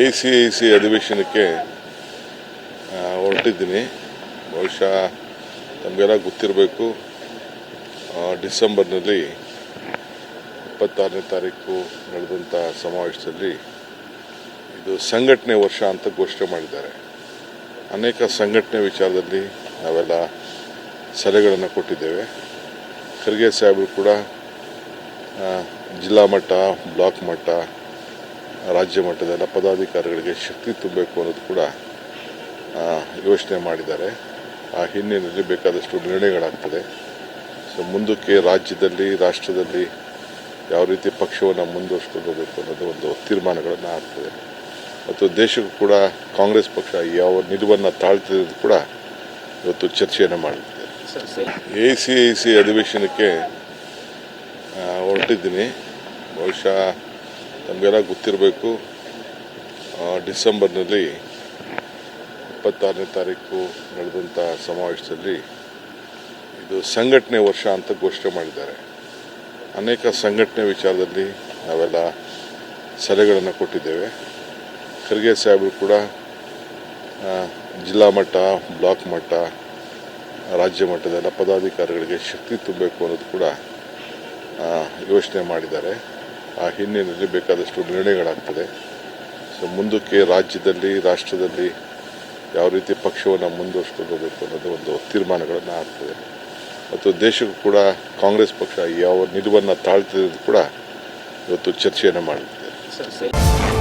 A C I C ಅಧಿವೇಶನಕ್ಕೆ ಹೊರಟಿದ್ದೀನಿ. ಬಹುಶಃ ನಮಗೆಲ್ಲ ಗೊತ್ತಿರಬೇಕು. ಡಿಸೆಂಬರ್ನಲ್ಲಿ ಇಪ್ಪತ್ತಾರನೇ ತಾರೀಕು ನಡೆದಂಥ ಸಮಾವೇಶದಲ್ಲಿ ಇದು ಸಂಘಟನೆ ವರ್ಷ ಅಂತ ಘೋಷಣೆ ಮಾಡಿದ್ದಾರೆ. ಅನೇಕ ಸಂಘಟನೆ ವಿಚಾರದಲ್ಲಿ ನಾವೆಲ್ಲ ಸಲಹೆಗಳನ್ನು ಕೊಟ್ಟಿದ್ದೇವೆ. ಖರ್ಗೆ ಸಾಹೇಬರು ಕೂಡ ಜಿಲ್ಲಾ ಮಟ್ಟ, ಬ್ಲಾಕ್ ಮಟ್ಟ ರಾಜ್ಯ ಮಟ್ಟದೆಲ್ಲ ಪದಾಧಿಕಾರಿಗಳಿಗೆ ಶಕ್ತಿ ತುಂಬಬೇಕು ಅನ್ನೋದು ಕೂಡ ಯೋಚನೆ ಮಾಡಿದ್ದಾರೆ. ಆ ಹಿನ್ನೆಲೆಯಲ್ಲಿ ಬೇಕಾದಷ್ಟು ನಿರ್ಣಯಗಳಾಗ್ತದೆ. ಸೊ ಮುಂದಕ್ಕೆ ರಾಜ್ಯದಲ್ಲಿ, ರಾಷ್ಟ್ರದಲ್ಲಿ ಯಾವ ರೀತಿ ಪಕ್ಷವನ್ನು ಮುಂದುವರಿಸ್ಕೊಂಡು ಹೋಗಬೇಕು ಅನ್ನೋದು ಒಂದು ತೀರ್ಮಾನಗಳನ್ನು ಆಗ್ತದೆ. ಮತ್ತು ದೇಶಕ್ಕೂ ಕೂಡ ಕಾಂಗ್ರೆಸ್ ಪಕ್ಷ ಯಾವ ನಿಲುವನ್ನು ತಾಳ್ತಿರೋದು ಕೂಡ ಇವತ್ತು ಚರ್ಚೆಯನ್ನು ಮಾಡಿದ್ದೆ ಎ ಸಿ ಐ ಸಿ ಅಧಿವೇಶನಕ್ಕೆ ಹೊರಟಿದ್ದೀನಿ. ಬಹುಶಃ ನಮಗೆಲ್ಲ ಗೊತ್ತಿರಬೇಕು ಡಿಸೆಂಬರ್ನಲ್ಲಿ ಇಪ್ಪತ್ತಾರನೇ ತಾರೀಕು ನಡೆದಂಥ ಸಮಾವೇಶದಲ್ಲಿ ಇದು ಸಂಘಟನೆ ವರ್ಷ ಅಂತ ಘೋಷಣೆ ಮಾಡಿದ್ದಾರೆ. ಅನೇಕ ಸಂಘಟನೆ ವಿಚಾರದಲ್ಲಿ ನಾವೆಲ್ಲ ಸಲಹೆಗಳನ್ನು ಕೊಟ್ಟಿದ್ದೇವೆ. ಖರ್ಗೆ ಸಾಹೇಬರು ಕೂಡ ಜಿಲ್ಲಾ ಮಟ್ಟ, ಬ್ಲಾಕ್ ಮಟ್ಟ, ರಾಜ್ಯ ಮಟ್ಟದೆಲ್ಲ ಪದಾಧಿಕಾರಿಗಳಿಗೆ ಶಕ್ತಿ ತುಂಬಬೇಕು ಅನ್ನೋದು ಕೂಡ ಯೋಚನೆ ಮಾಡಿದ್ದಾರೆ. ಆ ಹಿನ್ನೆಲೆಯಲ್ಲಿ ಬೇಕಾದಷ್ಟು ನಿರ್ಣಯಗಳಾಗ್ತದೆ. ಸೊ ಮುಂದಕ್ಕೆ ರಾಜ್ಯದಲ್ಲಿ, ರಾಷ್ಟ್ರದಲ್ಲಿ ಯಾವ ರೀತಿ ಪಕ್ಷವನ್ನು ಮುಂದುವರಿಸ್ಕೊಂಡು ಹೋಗಬೇಕು ಅನ್ನೋದು ಒಂದು ತೀರ್ಮಾನಗಳನ್ನು ಆಗ್ತದೆ. ಮತ್ತು ದೇಶಕ್ಕೂ ಕೂಡ ಕಾಂಗ್ರೆಸ್ ಪಕ್ಷ ಯಾವ ನಿಲುವನ್ನು ತಾಳ್ತಿರೋದು ಕೂಡ ಇವತ್ತು ಚರ್ಚೆಯನ್ನು ಮಾಡುತ್ತೆ